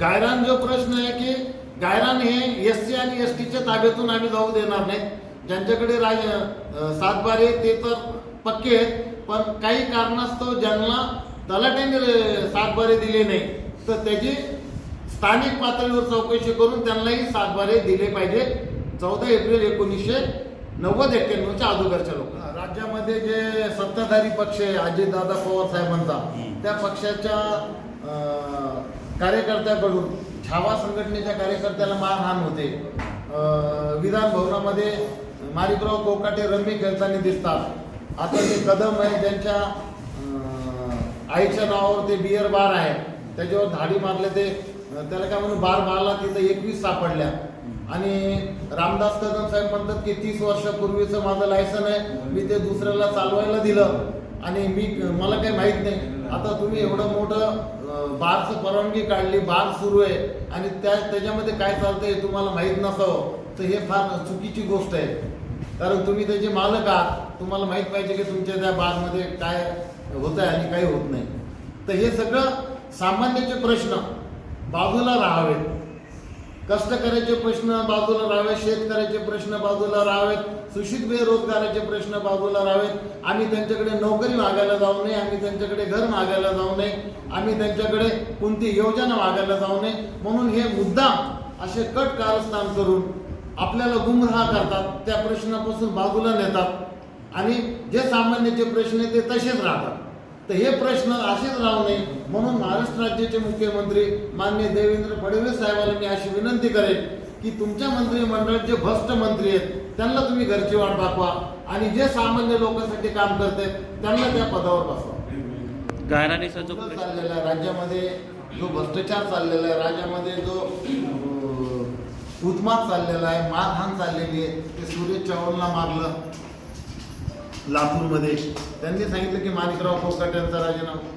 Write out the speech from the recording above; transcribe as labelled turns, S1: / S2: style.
S1: गायरान जो प्रश्न आहे की गायरान हे एस सी आणि एस टीच्या ताब्यातून आम्ही जाऊ देणार नाही. ज्यांच्याकडे राज सातबारे ते तर पक्के आहेत पण काही कारणास्तव ज्यांना तलाट्याने सातबारे दिले नाही तर त्याची स्थानिक पातळीवर चौकशी करून त्यांनाही सातबारे दिले पाहिजे. चौदा एप्रिल एकोणीसशे नव्वद एक्क्याण्णवच्या अगोदरच्या लोक राज्यामध्ये जे सत्ताधारी पक्ष आहे अजितदादा पवार साहेबांचा त्या पक्षाच्या कार्यकर्त्याकडून छावा संघटनेच्या कार्यकर्त्याला मारहाण होते. विधान भवनामध्ये मारिकराव कोकाटे रम्मी खेळताना दिसतात. आता जे कदम आहे ज्यांच्या आईच्या नावावर ते बियर बार आहे त्याच्यावर धाडी मारले ते त्याला काय म्हणून बार मारला तिथं एकवीस सापडल्या. आणि रामदास कदम साहेब म्हणतात की तीस वर्षापूर्वीचं माझं लायसन आहे मी ते दुसऱ्याला चालवायला दिलं. आणि मी मला काही माहीत नाही. आता तुम्ही एवढं मोठं बारचं परवानगी काढली बार सुरू आहे आणि त्या त्याच्यामध्ये काय चालतंय तुम्हाला माहीत नसावं तर हे फार चुकीची गोष्ट आहे. कारण तुम्ही त्याचे मालक आहात तुम्हाला माहीत पाहिजे की तुमच्या त्या बारमध्ये काय होत आहे आणि काही होत नाही. तर हे सगळं सामान्याचे प्रश्न बाजूला राहावेत. कष्टकऱ्याचे प्रश्न बाजूला राहावेत शेतकऱ्याचे प्रश्न बाजूला राहावेत सुशिक्षित बेरोजगाराचे प्रश्न बाजूला राहावेत आम्ही त्यांच्याकडे नोकरी मागायला जाऊ नये आम्ही त्यांच्याकडे घर मागायला जाऊ नये आम्ही त्यांच्याकडे कोणती योजना मागायला जाऊ नये. म्हणून हे मुद्दाम असे कट कारस्थान करून आपल्याला गुमराह करतात त्या प्रश्नापासून बाजूला नेतात. आणि जे सामान्याचे प्रश्न आहेत ते तसेच राहतात. तर हे प्रश्न असेच राहू नये. म्हणून महाराष्ट्र राज्याचे मुख्यमंत्री माननीय देवेंद्र फडणवीस साहेबांना मी अशी विनंती करेन की तुमच्या मंत्रिमंडळात जे भ्रष्ट मंत्री आहेत त्यांना तुम्ही घरची वाट दाखवा आणि जे सामान्य लोकांसाठी काम करतात त्यांना त्या पदावर बसवा. चाललेला आहे राज्यामध्ये जो भ्रष्टाचार चाललेला आहे राज्यामध्ये जो उन्माद चाललेला आहे मारहाण चाललेली आहे ते सूर्य चव्हाणला मारलं. लातूरमध्ये. त्यांनी सांगितलं की माणिकराव कोकाट यांचा राजीनामा.